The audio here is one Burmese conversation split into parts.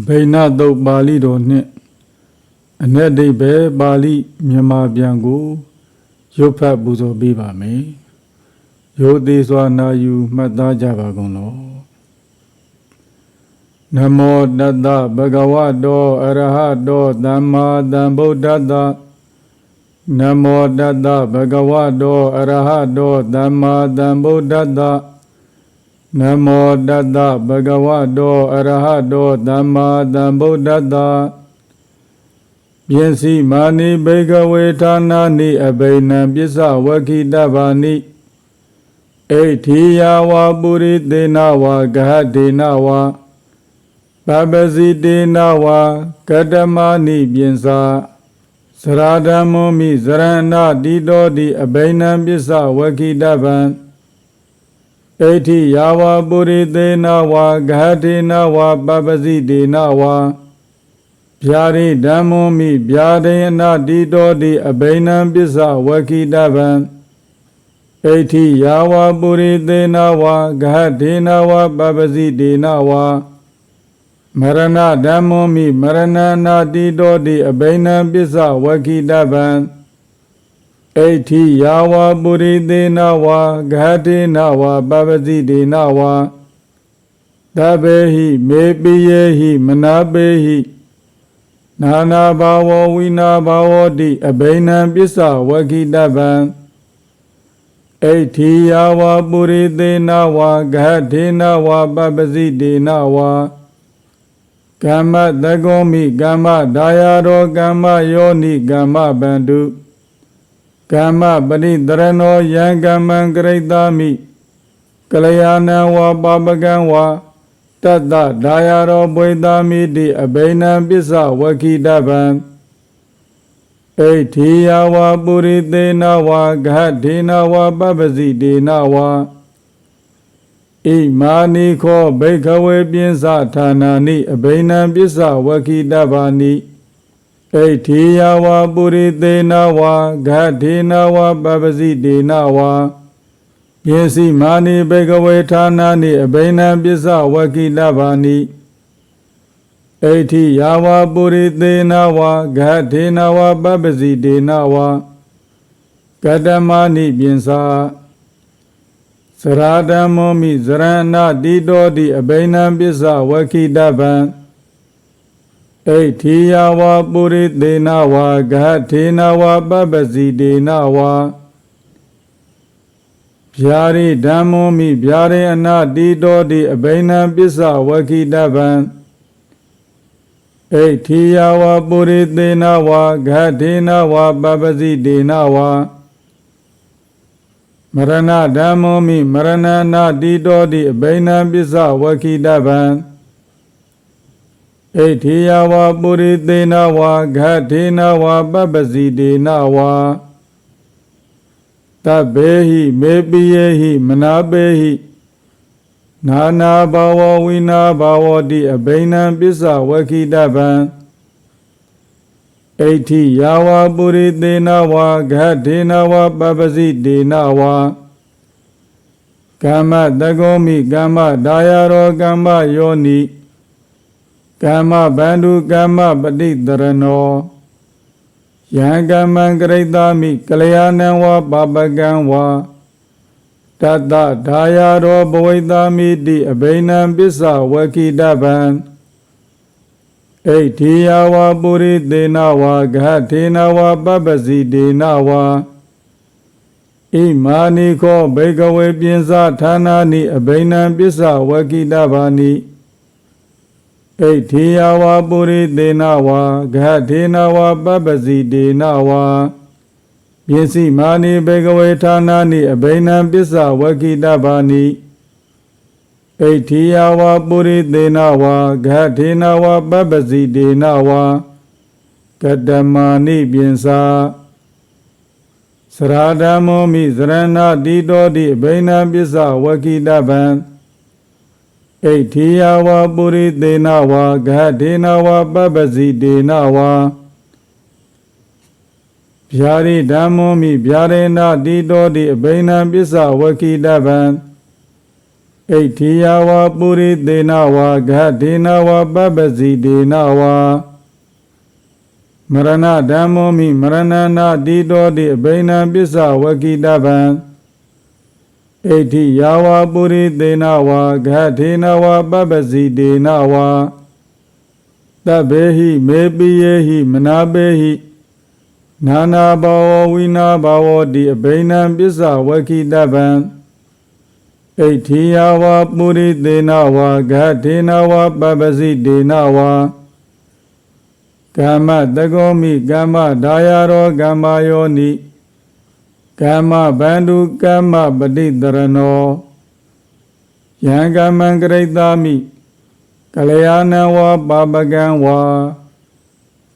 အဘိနသုတ်ပါဠိတော်နှင့်အ내ဒိဗ္ဗေပါဠိမြန်မာပြန်ကိုရုပ်ဖတ်ပူဇော်ပေးပါမယ်။ရိုသေစွာနာယူမှတ်သားကြပါကုန်လော။နမောတတ္တဗဂဝတောအရဟတောသမ္မာသမ္ဗုဒ္ဓတ္တနမောတတ္တဗဂဝတောအရဟတောသမ္မာသမ္ဗုဒ္ဓတ္တ နမောတတ္တဗဂဝတောအရဟတောသမ္မာသမ္ဗုဒ္ဓတ္တပြင်းစီမာနိဘေကဝေဌာနာနိအဘိနံပစ္စဝခိတဗ္ဗာနိအိဋ္ဌိယဝပုရိသေနဝဂဟဒေနဝပပစီတေနဝကတမနိပြင်းစာသရဓမ္မောမိဇရဏတိတောတိအဘိနံပစ္စဝခိတဗ္ဗံဣဋ္ဌိယာဝပုရိသေနဝဂဟတေနဝပပစီတေနဝဗျာရိဓမ္မောမိဗျာဒယနာတိတောတိအဘိနံပစ္စဝခိတဗံဣဋ္ဌိယာဝပုရိသေနဝဂဟတေနဝပပစီတေနဝမရဏဓမ္မောမိမရဏနာတိတောတိအဘိနံပစ္စဝခိတဗံ ဣဋ္ဌိယာဝပုရိသေနဝဂဟတေနဝပပစီတေနဝသဗ္ဗေဟိမေပိယေဟိမနာပေဟိနာနာဘာဝဝိနာဘာဝတိအဘိနံပစ္စဝခိတဗံဣဋ္ဌိယာဝပုရိသေနဝဂဟတေနဝပပစီတေနဝကမ္မတကောမိကမ္မဒါယရောကမ္မယောနိကမ္မဗန္တု ကမ္မပရိတရဏောယံကမ္မံကရိတာမိကလျာဏံဝပပကံဝတတ္တဒါယရောပွေတာမိတိအဘိနံပစ္စဝခိတဗံဣဋ္ဌိယဝပုရိသေနဝဂဟဒေနဝပပစီဒေနဝဣမာနိခောဘိခဝေပြင်းစဌာနာနိအဘိနံပစ္စဝခိတဗာနိ ဣဋ္ဌိယဝပုရိသေနဝဂဟဒေနဝပပစီဒေနဝပြင်းစီမာနိဘိကဝေဌာနာနိအဘိနံပစ္စဝကိလဘာနိဣဋ္ဌိယာဝပုရိသေနဝဂထေနဝပပ္ပစီတေနဝကတမနိပြင်စာသရဓမ္မောမိဇရဏတိတောတိအဘိနံပစ္စဝကိတဗံ ဣဋ္ဌိယာဝပုရိသေနဝဂထေနဝပပ္ပစီတေနဝဗျာရိဓမ္မောမိဗျာရေအနာတိတောတိအဘိနံပစ္စဝခိတဗံဣဋ္ဌိယဝပုရိသေနဝဂထေနဝပပစီတေနဝမရဏဓမ္မောမိမရဏနာတိတောတိအဘိနံပစ္စဝခိတဗံ ဣဋ္ဌိယဝပုရိသေနဝဂထေနဝပပစီတေနဝတဗ္ဗေဟိမေပိယေဟိမနာပေဟိနာနာဘာဝဝိနာဘာဝတိအဘိနံပစ္စဝခိတဗံဣဋ္ဌိယာဝပုရိသေနဝဂထေနဝပပစီတေနဝကမ္မတကောမိကမ္မဒါယရောကမ္မယောနိ ကမ္မဗန္ဓုကမ္မပฏิတရဏောယံကမ္မံကရိတာမိကလျာဏံဝပပကံဝတတ္တဒါယရောဘဝိတာမိတိအဘိနံပစ္စဝကိတဗံဣဋ္ဌိယဝပုရိသေနဝဂဟထေနဝပပ္ပစီတေနဝဣမာနိခောဘေကဝေပြင်းစာဌာနာနိအဘိနံပစ္စဝကိတဗာနိ ဣဋ္ဌိယဝပုရိသေနဝဂဟထေနဝပပ္ပစီတေနဝပစ္စည်းမာနိဘေကဝေဌာနာနိအဘိနံပစ္စဝကိတဗာနိဣဋ္ဌိယဝပုရိသေနဝဂဟထေနဝပပ္ပစီတေနဝကတမာနိပြင်စာသရဓမ္မောမိဇရဏတိတောတိအဘိနံပစ္စဝကိတဗံ ဣဋ္ဌိယဝပုရိသေနဝဂဟထေနဝပပ္ပစီတေနဝဗျာရိဓမ္မောမိဗျာရေနတိတောတိအဘိနံပစ္စဝခိတဗံဣဣဋ္ဌိယဝပုရိသေနဝါဂဒေနဝပပ္ပစီဒေနဝါမရဏဓမ္မောမိမရဏနာတိတောတိအဘိနံပစ္စဝကိတဗံ ဣဋ္ဌိယဝပုရိသေနဝါဂဒေနဝပပ္ပစီဒေနဝါတဗ္ဗေဟိမေပိယေဟိမနာပေဟိနာနာဘာဝဝိနာဘာဝတိအဘိနံပစ္စဝကိတဗံဣဋ္ဌိယဝပုရိသေနဝါဂဒေနဝပပ္ပစီဒေနဝါကာမတကောမိကာမဒါယရောကာမယောနိ ကာမဗန္ဓုကာမပฏิတရဏောယံကာမံကရိတာမိကလျာဏဝပါပကံဝါ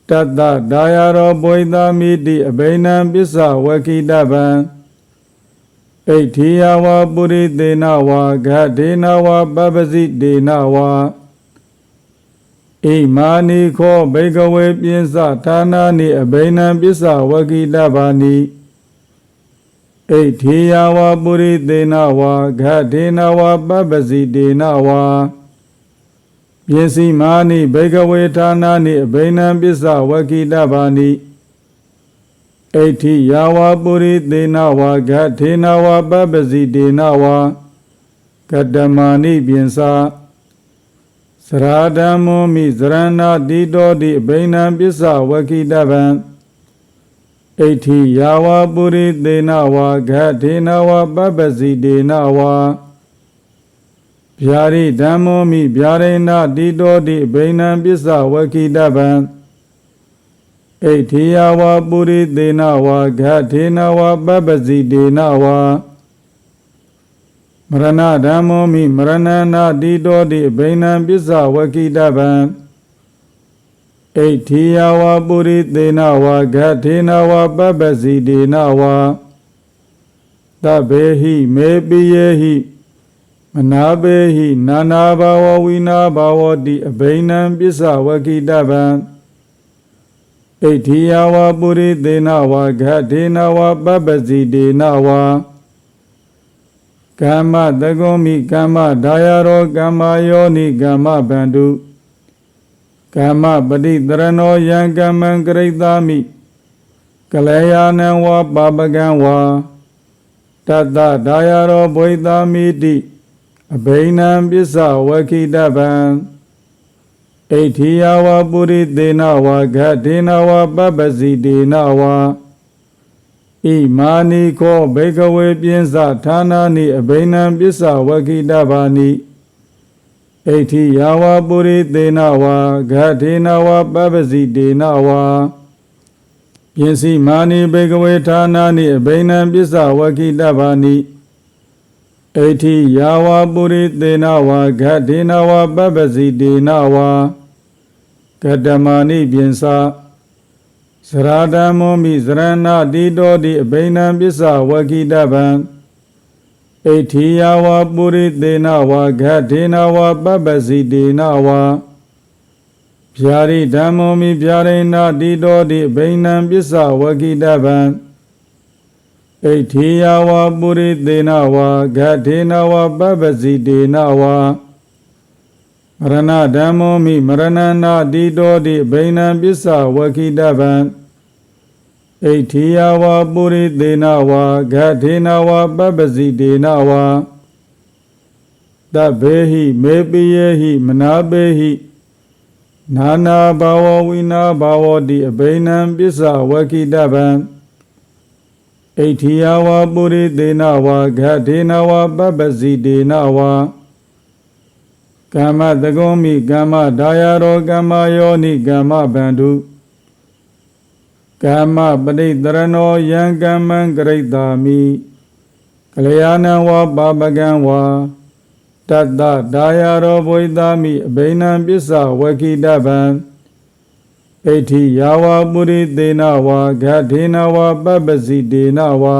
တတ္တဒါယရောဘွိသာမိတိအဘိနံပစ္စဝကိတဗံဣဋ္ဌိယဝပုရိသေနဝါဂဒေနဝပပ္ပစီဒေနဝါဣမာနိခောဘေကဝေပြင်းစဌာနာနိအဘိနံပစ္စဝကိတဗာနိ ဣဋ္ဌိယဝပုရိသေနဝါဂဒေနဝပပ္ပစီဒေနဝါပြင်းစီမာနိဘေကဝေဌာနာနိအဘိနံပစ္စဝကိတဗာနိဣဋ္ဌိယာဝပုရိသေနဝါဂထေနဝပပ္ပစီဒေနဝါကတမဏိပြင်စာသရာဓမ္မောမိဇရဏတိတောတိအဘိနံပစ္စဝကိတဗံ ဣဋ္ဌိယာဝပုရိသေနဝါဂထေနဝပပ္ပစီဒေနဝါဗျာရိဓမ္မောမိဗျာရိဏတိတောတိအဘိနံပစ္စဝကိတဗံဣဋ္ဌိယဝပုရိသေနဝါဂထေနဝပပ္ပစီဒေနဝါမရဏဓမ္မောမိမရဏနာတိတောတိအဘိနံပစ္စဝကိတဗံ ဣဋ္ဌိယဝပုရိသေနဝါဂထေနဝပပ္ပစီဒေနဝါတဗ္ဗေဟိမေပိယေဟိမနာပေဟိနာနာဘာဝဝိနာဘာဝတိအဘိနံပစ္စဝကိတဗံဣဋ္ဌိယဝပုရိသေနဝါဂထေနဝပပ္ပစီဒေနဝါကာမတကုံမိကာမဒါယရောကာမယောနိကာမဗန္ဓု ကာမပฏิတရဏောယံကာမံကရိတာမိကလယာနံဝပါပကံဝါတတ္တဒါယရောဘွိတာမိတိအဘိနံပစ္စဝခိတဗံဣဋ္ဌိယဝပုရိသေနဝါဂဒေနဝပပ္ပစီဒေနဝါဣမာနိခောဘေကဝေပြင်းစဌာနာနိအဘိနံပစ္စဝကိတဗာနိ ဣဋ္ဌိယဝပုရိသေနဝါဂဒေနဝပပ္ပစီဒေနဝါပြင်းစီမာနိဘေကဝေဌာနာနိအဘိနံပစ္စဝကိတဗာနိဣဋ္ဌိယာဝပုရိသေနဝါဂဒေနဝပပ္ပစီဒေနဝါကတမဏိပြင်စာသရဓမ္မောမိသရဏတိတောတိအဘိနံပစ္စဝကိတဗံ ဣဋ္ဌိယာဝပုရိသေနဝါဂဒေနဝပပ္ပစီဒေနဝါဗျာရိဓမ္မောမိဗျာရိဏတိတောတိအဘိနံပစ္စဝကိတဗံဣဋ္ဌိယဝပုရိသေနဝါဂထေနဝပပ္ပစီဒေနဝါမရဏဓမ္မောမိမရဏနာတိတောတိဘိနံပစ္စဝခိတဗံ ဣဋ္ဌိယဝပုရိသေနဝါဂထေနဝပပ္ပစီဒေနဝါတဗ္ဗေဟိမေပိယေဟိမနာပေဟိနာနာဘာဝဝိနာဘာဝတိအဘိနံပစ္စဝခိတဗံဣဋ္ဌိယဝပုရိသေနဝါဂထေနဝပပ္ပစီဒေနဝါကာမတကုံမိကာမဒါယရောကာမယောနိကာမဗန္ဓု ကာမပဋိတရဏောယံကမ္မံကရိတာမိကလျာဏဝပါပကံဝါတတ္တဒါယရောဘွိတာမိအဘိနံပစ္စဝကိတဗံဣဋ္ဌိယာဝပုရိသေနဝါဂထေနဝပပ္ပစီဒေနဝါ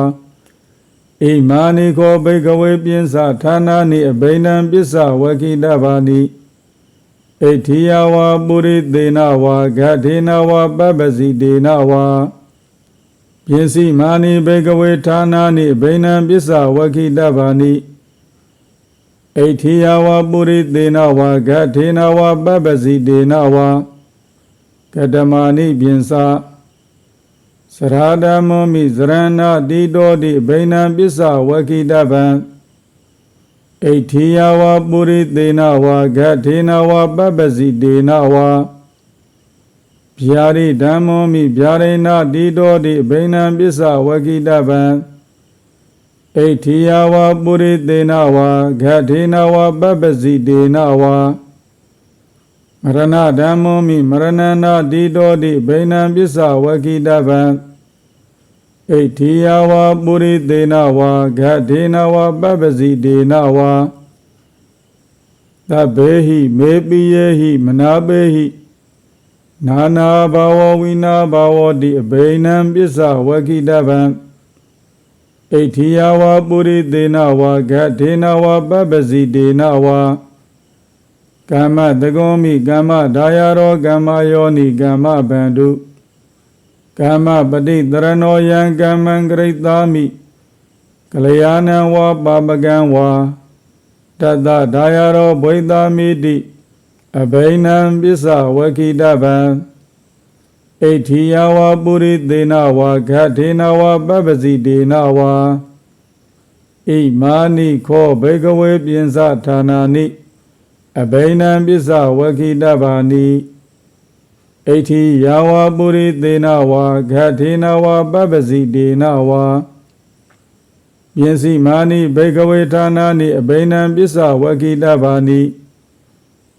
ဣမာနိခောဘိကဝေပြင်းစဌာနာနိအဘိနံပစ္စဝကိတဗာနိ ဣဋ္ဌိယာဝပုရိသေနဝါဂထေနဝပပ္ပစီဒေနဝါပြင်းစီမာနိဘိကဝေဌာနာနိအဘိနံပစ္စဝကိတဗာနိဣဣထိယဝပုရိသေနဝဂထေနဝပပ္ပစီတေနဝကတမနိပြင်စာစရာဓမ္မောမိဇရဏတိတောတိဘိနံပစ္စဝကိတဗံ ဣထိယဝပုရိသေနဝဂထေနဝပပ္ပစီတေနဝဗျာရိဓမ္မောမိဗျာရိဏတိတောတိဘိနံပစ္စဝကိတဗံဣထိယဝပုရိသေနဝဂထေနဝပပ္ပစီတေနဝမရဏဓမ္မောမိမရဏနာတိတောတိဘိနံပစ္စဝကိတဗံ ဣထိယဝပုရိသေနဝဂထေနဝပပ္ပစီတေနဝသဗ္ဗေဟိမေပိယေဟိမနာပေဟိနာနာဘာဝဝိနာဘာဝတိအဘိနံပစ္စဝကိတဗံဣထိယဝပုရိသေနဝဂထေနဝပပ္ပစီတေနဝကမ္မတကောမိကမ္မဒါယရောကမ္မယောနိကမ္မဗန္တု ကမ္မပတိတရဏောယံကမ္မံဂရိတာမိကလျာဏံဝပါပကံဝါတတ္တဒါယရောဘွိတာမိတိအဘိနံပစ္စဝကိတဗံဣထိယဝပုရိသေနဝဂထေနဝပပ္ပစီတေနဝဣမာနိခောဘေကဝေပြင်စဌာနာနိအဘိနံပစ္စဝကိတဗာနိ ဣထိယဝပုရိသေနဝဂထေနဝပပ္ပစီတေနဝပြင်စီမာနိဘေကဝေဌာနာနိအဘိနံပစ္စဝကိတဗာနိ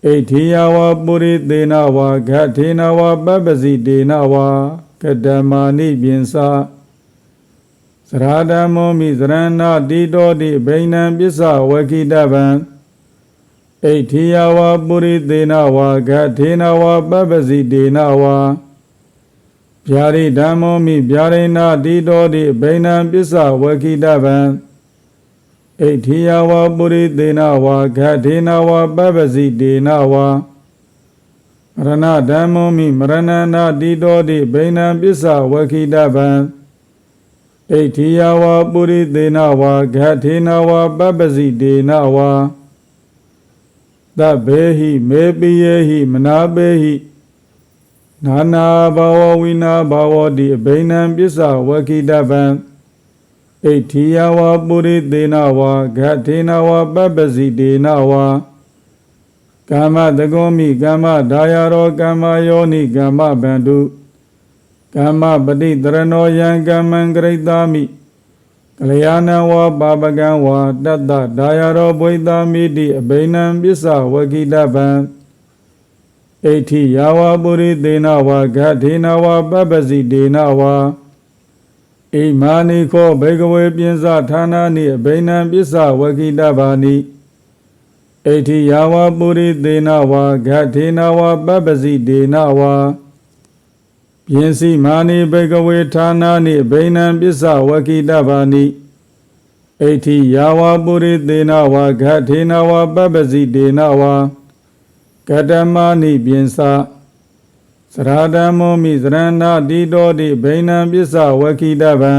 ဣထိယဝပုရိသေနဝဂထေနဝပပ္ပစီတေနဝကတမာနိပြင်စာသရဓမ္မောမိသရဏတိတောတိဘိနံပစ္စဝကိတဗံ ဣထိယဝပုရိသေနဝဂထေနဝပပ္ပစီတေနဝဗျာရိဓမ္မောမိဗျာရိဏတိတောတိဘိနံပစ္စဝကိတဗံဣထိယဝပုရိသေနဝဂထေနဝပပ္ပစီတေနဝရဏဓမ္မောမိမရဏနာတိတောတိဘိနံပစ္စဝခိတဗံဣထိယဝပုရိသေနဝဂထေနဝပပ္ပစီတေနဝ သဗ္ဗေဟိမေပိယေဟိမနာပေဟိနာနာဘာဝဝိနာဘာဝတိအဘိနံပစ္စဝခိတဗံဣထိယဝပုရိသေနဝဂထေနဝပပ္ပစီတေနဝကာမတကောမိကာမဒါယရောကာမယောနိကာမဗန္တုကာမပတိတရဏောယံကာမံဂရိတာမိ ကလျာဏဝပါပကံဝတတ္တဒါယရောဘွိတာမိတိအဘိနံပစ္စဝကိတဗံဣထိယဝပုရိသေနဝဂထေနဝပပ္ပစီတေနဝဣမာနိခောဘေကဝေပြင်းစဌာနာနိအဘိနံပစ္စဝကိတဗာနိဣထိယဝပုရိသေနဝဂထေနဝပပ္ပစီတေနဝ ပြင်းစီမာနိဘေကဝေဌာနာနိအဘိနံပစ္စဝကိတဗာနိဣထိယဝပုရိသေနဝဂထေနဝပပ္ပစီတေနဝကတမနိပြင်စာသရဓမ္မောမိသရဏတိတောတိဘိနံပစ္စဝကိတဗံ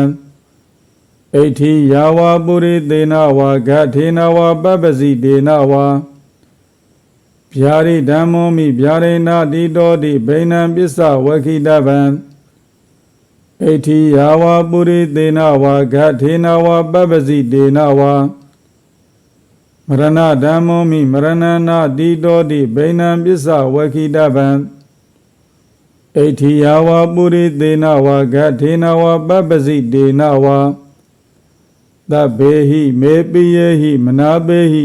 ဣထိယာဝပုရိသေနဝဂထေနဝပပ္ပစီတေနဝ ဗျာရိဓမ္မောမိဗျာရိဏတိတောတိဘိနံပစ္စဝကိတဗံဣထိယာဝပုရိသေနဝဂထေနဝပပ္ပစီတေနဝမရဏဓမ္မောမိမရဏနာတိတောတိဘိနံပစ္စဝကိတဗံဣထိယဝပုရိသေနဝဂထေနဝပပ္ပစီတေနဝသဗ္ဗေဟိမေပိယေဟိမနာပေဟိ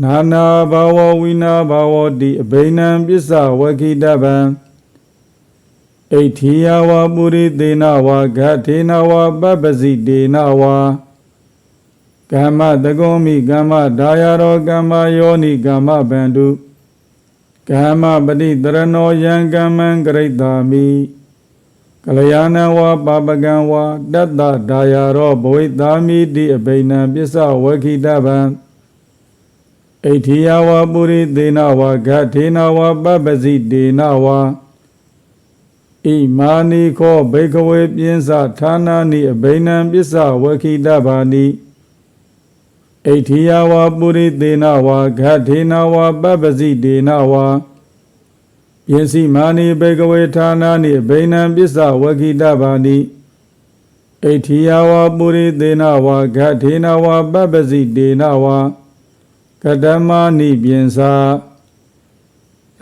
နာနာဘာဝဝိနာဘာဝတိအဘိနံပစ္စဝခိတဗံဣထိယဝပုရိသေနဝဂထေနဝပပ္ပစီတေနဝကမ္မတကောမိကမ္မဒါယရောကမ္မယောနိကမ္မဗန္တုကာမပတိတရဏောယံကမ္မံဂရိတာမိကလျာဏဝပါပကံဝတတ္တဒါယရောဘဝိတာမိတိအဘိနံပစ္စဝခိတဗံ ဣထိယဝပုရိသေနဝဂထေနဝပပ္ပစီတေနဝဣမာနိခောဘေကဝေပြင်းစဌာနာနိအဘိနံပစ္စဝခိတဗာနိဣထိယဝပုရိသေနဝါဂဋ္ဌေနဝပပ္ပစီဒေနဝါယင်စီမာနိဘေကဝေဌာနာနိဘိနံပစ္စဝကိတဘာနိဣထိယဝပုရိသေနဝါဂဋ္ဌေနဝါပပ္ပစီဒေနဝါ ကတမနိပြင်စာ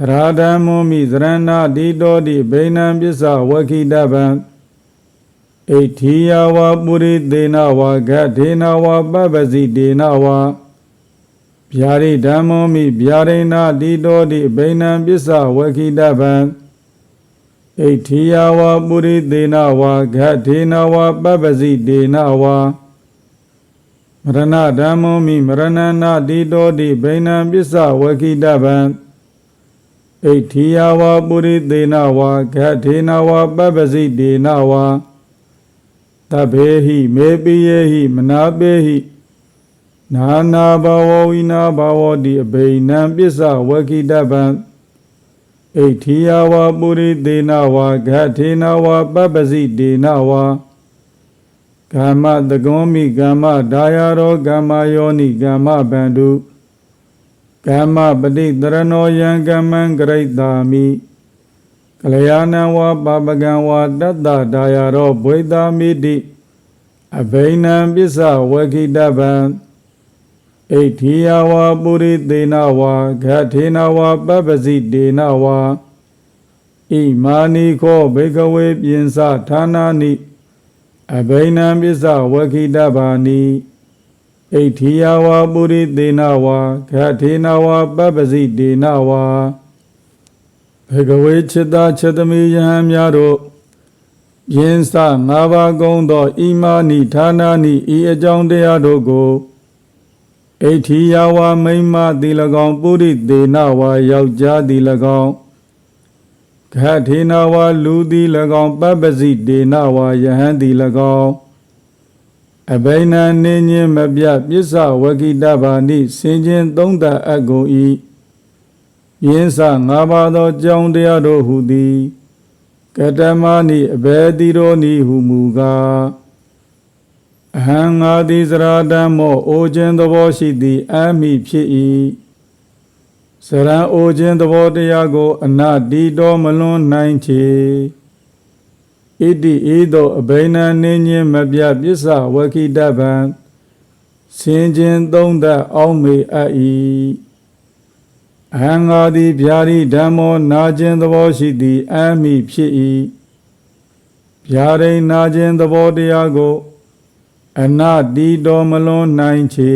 ရာဓမ္မောမိသရဏတိတောတိဘိနံပစ္စဝကိတဗံဣထိယဝပုရိသေနဝါဂဋ္ဌေနဝါပပ္ပစီဒေနဝါဗျာရိဓမ္မောမိဗျာရိဏတိတောတိဘိနံပစ္စဝကိတဗံဣထိယဝပုရိသေနဝါဂဋ္ဌေနဝါပပ္ပစီဒေနဝါ မရဏဓမ္မောမိမရဏနာတိတောတိဘိနံပစ္စဝကိတဗံဣထိယဝပုရိသေနဝါဂဋ္ဌေနဝါပပ္ပစီဒေနဝါတဗေဟိမေပိယေဟိမနာပေဟိနာနာဘဝဝိနာဘဝတိအဘိနံပစ္စဝကိတဗံဣထိယဝပုရိသေနဝါဂဋ္ဌေနဝါပပ္ပစီဒေနဝါ ကာမတကောမိကာမဒါယရောကာမယောနိကာမဗန္တုကာမပฏิတရဏောယံကမ္မံဂရိတာမိကလျာဏံဝါပါပကံဝါတတ္တဒါယရောဘွေတာမိတိအဘိနံပစ္စဝခိတဗံဣထိယဝပုရိသေနဝါဂဋ္ဌေနဝါပပ္ပစီဒေနဝါဣမာနိခောဘေကဝေပြင်စဌာနာနိ အဘိနံပစ္စဝခိတဘာနိဣတိယဝါပုရိသေနဝါခထေနဝါပပစီဒေနဝါဘဂဝေခြေသာခြေသမီးယဟန်များတို့ယင်းစငါးပါးကုံသောဣမာနိဌာနာနိဤအကြောင်းတရားတို့ကိုဣတိယဝါမိမ္မာတိ၎င်းပုရိသေနဝါယောက်ျားတိ၎င်း ဂဋ္ဌေနဝါလူတိ၎င်းပပ္ပစီဒေနဝါယဟန်တိ၎င်းအဘိနံနေညင်မပြပစ္စဝကိတဗာနိစင်ချင်းသုံးတအကုန်ဤယင်းစငါးပါးသောကြောင်းတရားတို့ဟူသည်ကတမနိအဘေတိရောနိဟုမူကားအဟံငါသည်စရာတမောအိုခြင်းသဘောရှိသည်အမိဖြစ်၏ စရံအိုခြင်းသဘောတရားကို အနတိတော်မလွန်နိုင်ချေဣတိဤသို့အဘိနနေညင်မပြပစ္စဝကိတဗံစင်ခြင်းသုံးသက်အောင်မေအပ်၏အဟံငါသည်ဗျာရိဓမ္မောနာခြင်းသဘောရှိသည်အမိဖြစ်၏ဗျာရိနာခြင်းသဘောတရားကို အနတိတော်မလွန်နိုင်ချေ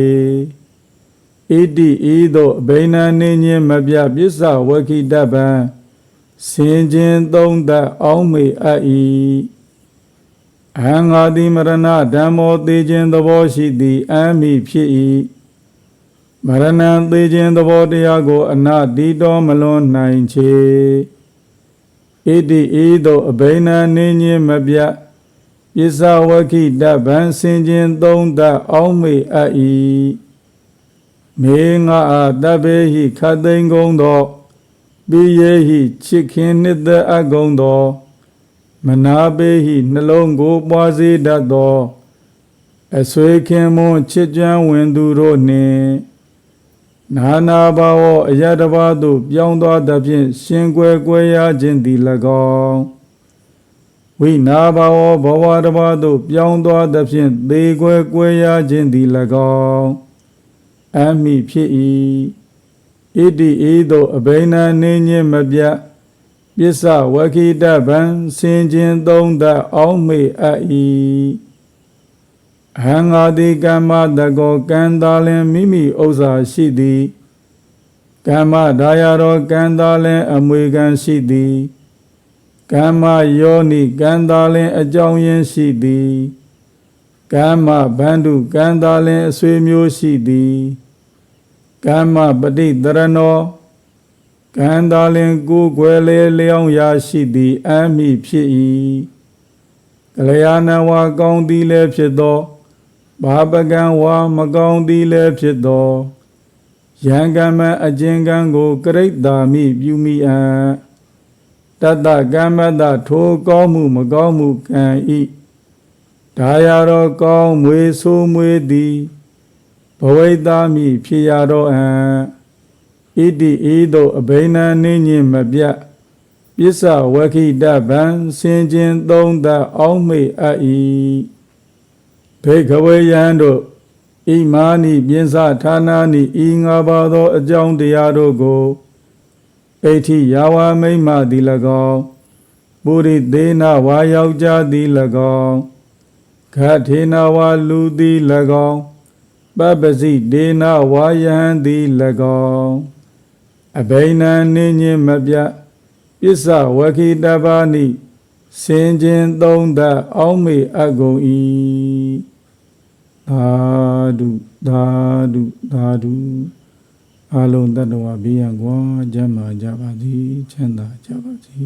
ဣတိဤသို့အဘိနနေညင်မပြပစ္စဝကိတဗံစင်ခြင်းသုံးသက်အောင်မေအပ်၏အဟံငါတိမရဏဓမ္မောသေခြင်းသဘောရှိသည်အမိဖြစ်၏မရဏံသေခြင်းသဘောတရားကို အနတိတော်မလွန်နိုင်ချေဣတိဤသို့အဘိနနေညင်မပြပစ္စဝကိတဗံစင်ခြင်းသုံးသက်အောင်မေအပ်၏ မေငါအာတပေဟိခတ်သိမ်းကုန်သောပိယေဟိချစ်ခင်နှစ်သက်အကုံသောမနာပေဟိနှလုံးကိုပွားစေတတ်သောအဆွေခင်မွန်ချစ်ကြံဝင်သူတို့နှင့်နာနာဘာဝအယတဘာသို့ပြောင်းသွားသဖြင့်ရှင်ကွယ်ကွယ်ရခြင်းသည်၎င်းဝိနာဘာဝဘဝတဘာသို့ပြောင်းသွားသဖြင့်သေကွယ်ကွယ်ရခြင်းသည်၎င်း အမိဖြစ်၏ဣတိဤသို့အဘိနနေညင်မပြတ်ပစ္စဝခိတဗံစင်ခြင်းသုံးသက်အောင်မေအပ်၏အဟံငါတိကမ္မတကောကံသာလင်မိမိဥစ္စာရှိသည်ကမ္မဒါယရောကံသာလင်အမွေကံရှိသည်ကမ္မယောနိကံသာလင်အကြောင်းရင်းရှိသည်ကမ္မဗန္ဓုကံသာလင်အဆွေမျိုးရှိသည် ကမ္မပฏิတရဏောကံသာလင်ကိုယ်ွယ်လေလျောင်းရာရှိသည် အမိဖြစ်၏ကလျာဏဝါကောင်းသည်လည်းဖြစ်သောဘာပကံဝါမကောင်းသည်လည်းဖြစ်သောယံကမ္မအကျဉ်ကံကိုကရိတ်တာမိပြုမိအံတတ္တကမ္မတထိုကောင်းမှုမကောင်းမှုကံဤဒါရတော်ကောင်းမွေဆိုးမွေသည် ဘဝိတာမိဖြစ်ရတော့အံဣတိဤသို့အဘိနံနေညင်မပြတ်ပစ္စဝခိတဗံစင်ခြင်းသုံးသက်အောင်းမေအပ်၏ဘေကဝေယံတို့ဣမာနိပြင်းစဌာနာနိဤငါးပါးသောအကြောင်းတရားတို့ကိုအဋ္ဌိယာဝမိမ္မာတိ၎င်းပုရိသေနဝါယောက်ျားသည်၎င်းခထေနဝါလူသည်၎င်း ပပ္ပစီဒေနဝါယဟံသည်၎င်းအဘိနံနေညင်မပြတ်ပစ္စဝခိတပါနိစင်ခြင်းသုံးသက်အောင်းမေအပ်ကုန်၏သာဓုသာဓုသာဓုအလုံးတတ္တဝဘေးရန်ကွာကျမ်းမာကြပါသည်ချမ်းသာကြပါစေ